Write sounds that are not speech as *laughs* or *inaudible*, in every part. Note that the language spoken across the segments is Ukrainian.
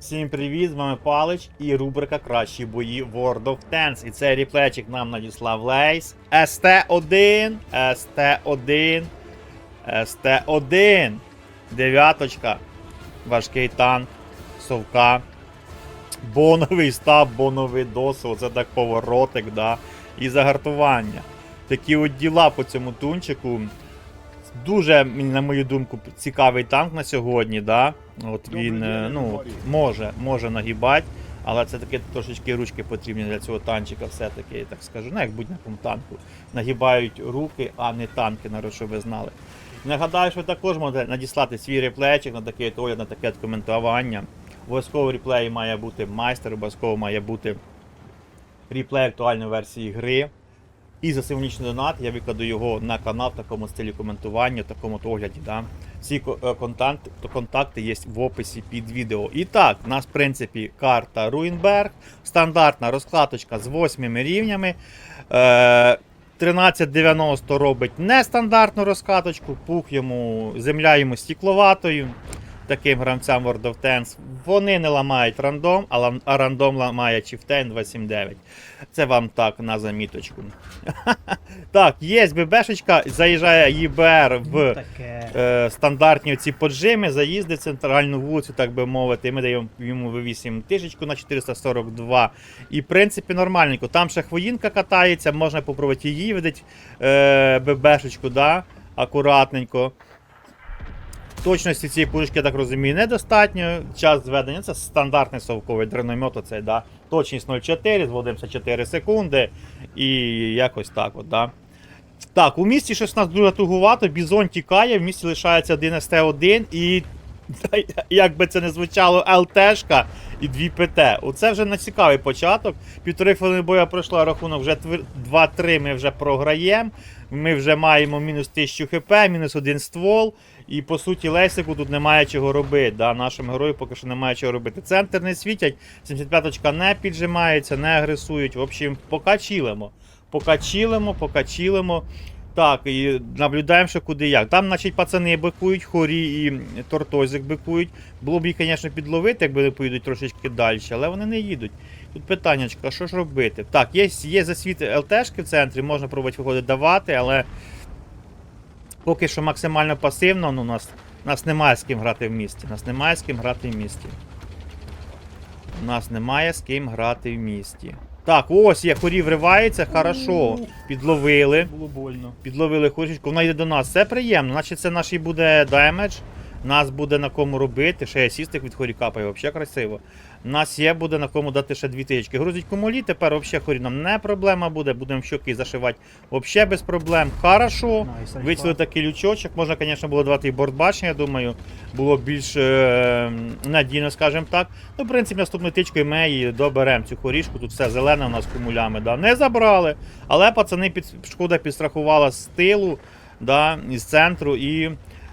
Всім привіт, з вами Палич і рубрика Кращі бої World of Tanks. І цей ріплечик нам надіслав Лейс. СТ1, СТ1, СТ1. Дев'яточка. Важкий танк. Совка. Боновий стаб, боновий досу. Це так поворотик, да. І загартування. Такі от діла по цьому тунчику. Дуже, на мою думку, цікавий танк на сьогодні, да? От він е, ну, може, може нагибати, але це таки трошечки ручки потрібні для цього танчика, все-таки, я так скажу, ну як будь-якому танку. Нагибають руки, а не танки, народ, щоб ви знали. Нагадаю, що ви також можете надіслати свій реплейчик на такий огляд, на таке коментування. Обов'язково реплеї має бути майстер, обов'язково має бути реплей актуальної версії гри. І за символічний донат я викладу його на канал в такому стилі коментування, в такому огляді. Да? Всі е, контакти, контакти є в описі під відео. І так, у нас, в принципі, карта Руїнберг, стандартна розкладочка з 8 рівнями. Е, 1390 робить нестандартну розкаточку, пух йому, земля йому стікловатою. Таким гравцям World of Tanks. Вони не ламають рандом, а лам- а рандом ламає Chieftain 279. Це вам так на заміточку. *laughs* так, є ББшечка, заїжджає ЄБР в е, стандартні ці поджими, заїзди центральну вулицю, так би мовити. Ми даємо йому вивісимо тишечку на 442. І в принципі нормальненько. Там ще хвоїнка катається, можна попробувати її видати е, ББшечку, да? акуратненько. Точності цієї пушки, я так розумію, недостатньо. Час зведення це стандартний совковий дреномет, оцей, да? точність 0,4, зводимося 4 секунди. І якось так. от, да? Так, у місті щось нас дуже тугувато, бізон тікає, в місті лишається 1 СТ-1 і. Як би це не звучало, ЛТшка і 2 ПТ. Оце вже на цікавий початок. Півтори хвилини бою пройшло, рахунок вже 2-3 ми вже програємо. Ми вже маємо мінус 1000 хп, мінус один ствол. І по суті Лейсику тут немає чого робити. Да? Нашим герою поки що немає чого робити. Центр не світять, 75-ка не піджимається, не агресують. В общем, чилимо, поки чилимо. Так, і наблюдаємо, що куди як. Там, значить, пацани бикують, хорі і тортозик бикують. Було б їх, звісно, підловити, якби вони поїдуть трошечки далі, але вони не їдуть. Тут питаннячко, що ж робити? Так, є, є засвіт ЛТшки в центрі, можна пробувати виходити давати, але поки що максимально пасивно, ну, нас, нас немає з ким грати в місті. Нас немає з ким грати в місті. У нас немає з ким грати в місті. Так, ось є, хорі вривається, хорошо. Підловили. Було больно. Підловили хорічку, вона йде до нас. Це приємно, значить це наш і буде демедж. Нас буде на кому робити. Ще асістик від хорі капає, взагалі красиво. Нас є, буде на кому дати ще дві тички. Грузить комулі, тепер взагалі хорі нам не проблема буде. Будемо щоки зашивати взагалі без проблем. Хорошо. Вичили такий лючочок. Можна, звісно, було давати і бордбачення, я думаю, було більш е, надійно, скажімо так. Ну, в принципі, наступною тичкою ми її доберемо цю хорішку. Тут все зелене у нас кумулями. Да. Не забрали. Але пацани під, шкода підстрахувала з тилу, да, із центру і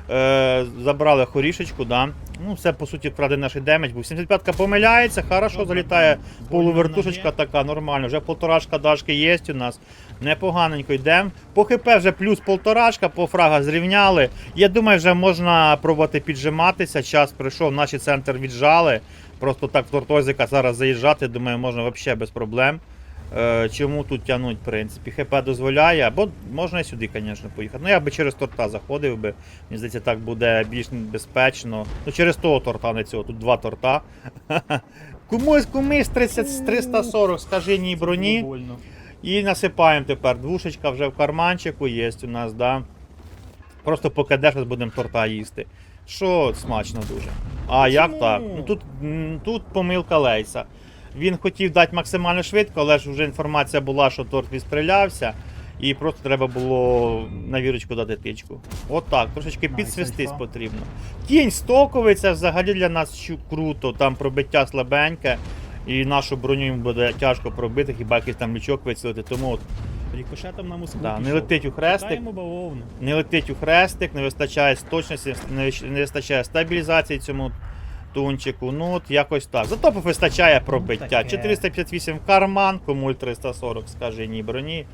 е, забрали хорішечку. Да. Ну, все по суті вкрадений наш демедж, бо 75-ка помиляється, хорошо Добре, залітає да. полувертушечка така, нормально. Вже полторашка дашки є у нас. Непоганенько йдемо. По ХП вже плюс полторашка, по фрага зрівняли. Я думаю, вже можна пробувати піджиматися. Час прийшов, наші центр віджали. Просто так в тортозика зараз заїжджати, думаю, можна взагалі без проблем. Е, чому тут тягнуть, в принципі, ХП дозволяє, або можна і сюди, звісно, поїхати. Ну я би через торта заходив би. Мені здається, так буде більш безпечно. Ну, через того торта, не цього, тут два торта. Комусь комусь 30, 340 скаженій броні. І насипаємо тепер. Двушечка вже в карманчику є у нас, да. Просто поки дешево будемо торта їсти. Що смачно дуже. А як так? Ну тут, тут помилка Лейса. Він хотів дати максимально швидко, але ж вже інформація була, що торт відстрілявся. І просто треба було на вірочку дати тичку. От так, трошечки альфа. потрібно. Кінь стоковий, це взагалі для нас круто. Там пробиття слабеньке. І нашу броню їм буде тяжко пробити, хіба якийсь там лючок вицілити. Тому от Рікошетом на Москву Да, не летить у хрестик. Не летить у хрестик, не вистачає точності, не вистачає стабілізації цьому тунчику. Ну от якось так. Зато вистачає пробиття. 458 в карман, комуль 340 скаженій броні.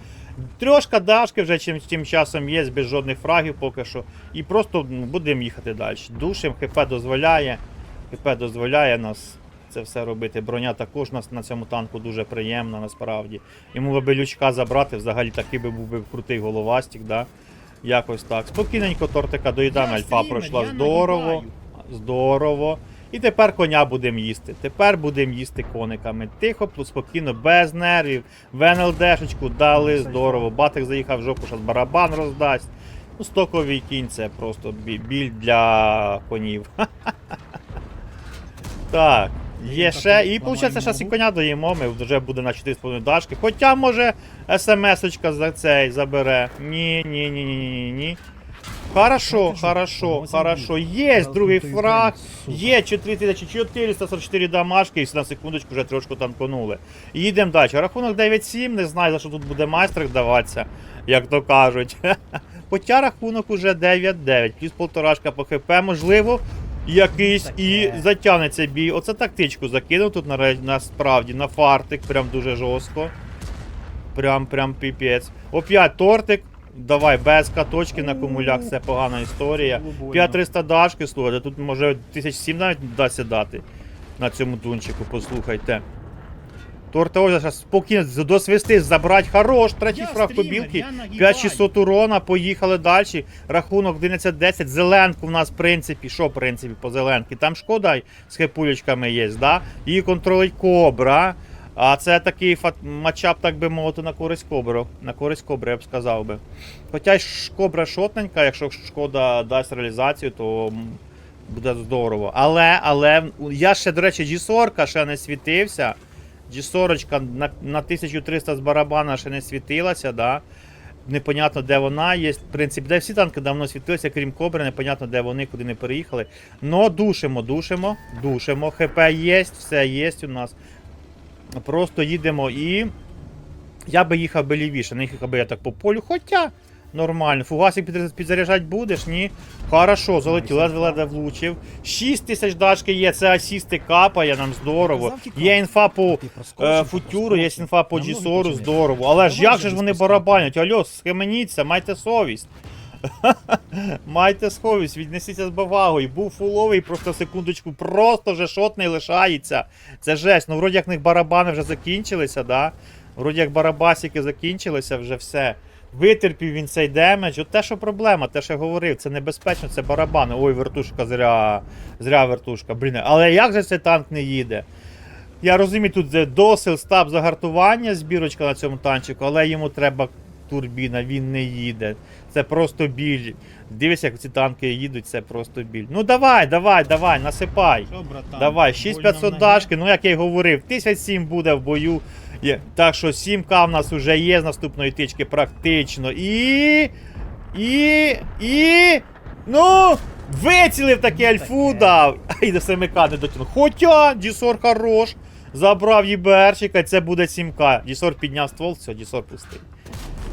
Трьошка дашки вже чим, тим часом є, без жодних фрагів поки що. І просто ну, будемо їхати далі. Душем, ХП дозволяє. ХП дозволяє нас це все робити. Броня також на, на цьому танку дуже приємна, насправді. Йому би лючка забрати, взагалі такий би був би крутий головастик, да? Якось так. Спокійненько тортика доїдаємо, альфа пройшла здорово. Здорово. І тепер коня будемо їсти. Тепер будемо їсти кониками. Тихо, спокійно, без нервів. В НЛДшечку дали, здорово. Батик заїхав в жопу, зараз барабан роздасть. Ну, стоковий кінь це просто біль для конів. *laughs* Так, є ще. І виходить, зараз і коня доїмо, ми вже буде на 4,5 дашки. Хоча, може, смс-очка за цей забере. Ні, ні, ні, ні, ні, ні. Хорошо, хорошо, хорошо. Є другий фраг. Є 4444 дамашки, і на секундочку вже трошки танконули. Їдемо далі. Рахунок 9-7, не знаю, за що тут буде майстрик даватися, як то кажуть. *laughs* Хоча рахунок уже 9-9, плюс полторашка по ХП, можливо, якийсь і затягнеться бій. Оце тактичку закинув тут насправді на фартик, прям дуже жорстко. Прям, прям піпець. Опять тортик. Давай, без каточки на кумуляк, це погана історія. Було 5300 дашки, слухайте, тут може 1007 навіть вдасться дати на цьому тунчику, послухайте. Торта ось зараз спокійно досвисти, забрать хорош, третій фраг побілки. 5600 урона, поїхали далі. Рахунок 11-10. Зеленку в нас, в принципі, що в принципі по зеленки? Там шкода з хепулечками є, да? Її контролить кобра. А це такий матчап, так би мовити, на користь кобру. На користь кобри, я б сказав би. Хоча й кобра шотненька, якщо шкода дасть реалізацію, то буде здорово. Але, але я ще, до речі, G40 ще не світився. G40 на, на 1300 з барабана ще не світилася, да? Непонятно, де вона є. В принципі, де всі танки давно світилися, крім Кобри, непонятно, де вони, куди не переїхали. Но душимо, душимо, душимо. ХП є, все є у нас. Просто їдемо і. Я би їхав би лівіше, не їхав би я так по полю, хоча нормально. Фугасик підзаряджати будеш, ні? Хорошо, залетів, ледве ледве влучив. 6 тисяч дашки є, це асісти капає, нам здорово. Є інфа по е, футюру, є інфа по Джісору, здорово. Але ж як же ж вони барабанять? Алло, схаменіться, майте совість. *laughs* Майте совість, віднесіться з повагою. Був фуловий, просто секундочку, просто вже шотний лишається. Це жесть. Ну, вроді як них барабани вже закінчилися, да? Вроді як барабасики закінчилися, вже все. Витерпів він цей демедж. От те, що проблема, те, що я говорив, це небезпечно, це барабани. Ой, вертушка, зря, зря вертушка. Блін, але як же цей танк не їде? Я розумію, тут досил, стаб загартування, збірочка на цьому танчику, але йому треба турбіна, він не їде. Це просто біль. Дивись, як ці танки їдуть, це просто біль. Ну давай, давай, давай, насипай. Що, братан? Давай, Больно 6500 дашки, ну як я й говорив, 1007 буде в бою. Є. Так що 7к в нас вже є з наступної тички практично. І. І. І. Ну! Вицілив Ну, альфу таке. дав. *laughs* Ай, до 7к не дотягнув. Хоча Дісор хорош. Забрав ЄБРчика, це буде 7к. Дісор підняв ствол, все, Дісор пустий.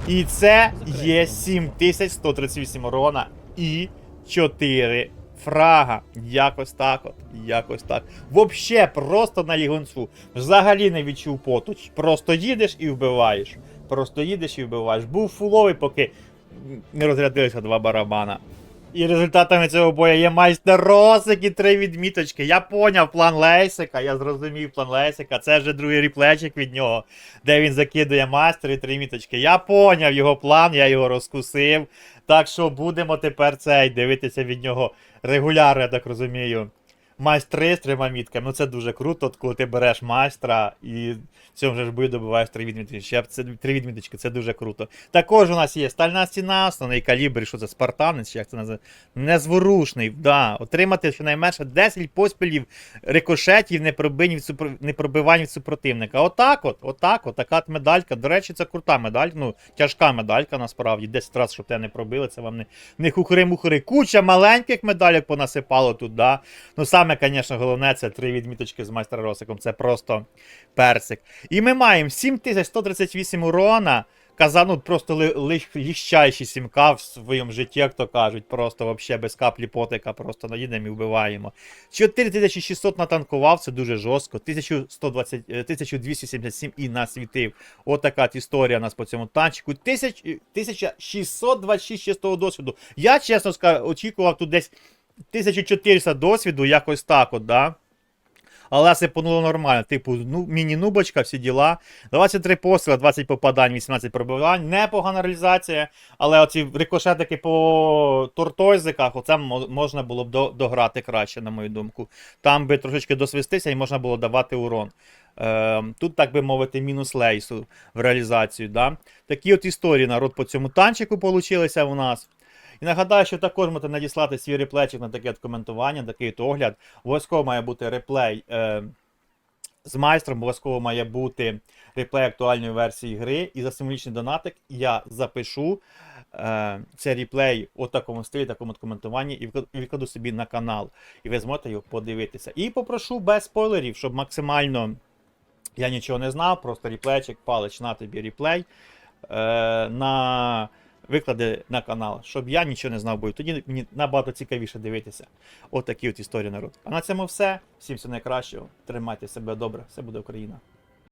І це є 7138 урона і 4 фрага. Якось так от. Якось так. Вообще просто на лігунцу. Взагалі не відчув потуч. Просто їдеш і вбиваєш. Просто їдеш і вбиваєш. Був фуловий, поки не розрядилися два барабана. І результатами цього бою є майстер Росик і три відміточки. Я поняв план Лейсика, я зрозумів план Лейсика. Це вже другий ріплечик від нього, де він закидує майстер і три міточки. Я поняв його план, я його розкусив. Так що будемо тепер цей дивитися від нього регулярно, я так розумію. Майстри з трьома мітками. Ну це дуже круто, коли ти береш майстра і в цьому ж бою добиваєш три відмітки. Це три відміточки, це дуже круто. Також у нас є стальна стіна, основний калібр, що це спартанець, як це називається. Незворушний, да. Отримати щонайменше 10 поспілів рикошетів, непробивань від, супротивника. Отак от, отак от, така от медалька. До речі, це крута медаль, ну, тяжка медалька насправді. 10 разів, щоб тебе не пробили, це вам не, не хухри-мухри. Куча маленьких медалек понасипало тут, да. Ну, саме, звісно, головне, це три відміточки з майстра Росиком. Це просто персик. І ми маємо 7138 урона. Казану просто ліщайші 7к в своєму житті, як то кажуть, просто вообще без каплі потика, просто наїдемо і вбиваємо. 4600 натанкував, це дуже жорстко. 1120, е, 1277 і насвітив. Отака от історія у нас по цьому танчику. 1000 1626 чистого досвіду. Я, чесно скажу, очікував тут десь 1400 досвіду, якось так от, да? але сипануло нормально. Типу, ну, міні-нубочка, всі діла. 23 постріли, 20 попадань, 18 пробивань. Непогана реалізація, але оці рикошетики по тортойзиках, оце можна було б дограти краще, на мою думку. Там би трошечки досвистися і можна було давати урон. Е, тут, так би мовити, мінус лейсу в реалізацію. Да? Такі от історії народ по цьому танчику получилися у нас. І нагадаю, що також можете надіслати свій реплейчик на таке коментування, такий от огляд. Обов'язково має бути реплей е, з майстром, обов'язково має бути реплей актуальної версії гри. І за символічний донатик я запишу е, цей реплей у такому стилі, такому коментуванні і викла- і викладу собі на канал. І ви зможете його подивитися. І попрошу без спойлерів, щоб максимально я нічого не знав, просто реплейчик, палич на тобі реплей. Е, на виклади на канал, щоб я нічого не знав, бо тоді мені набагато цікавіше дивитися. От от історії народ. А на цьому все. Всім всього найкращого. Тримайте себе добре, все буде Україна.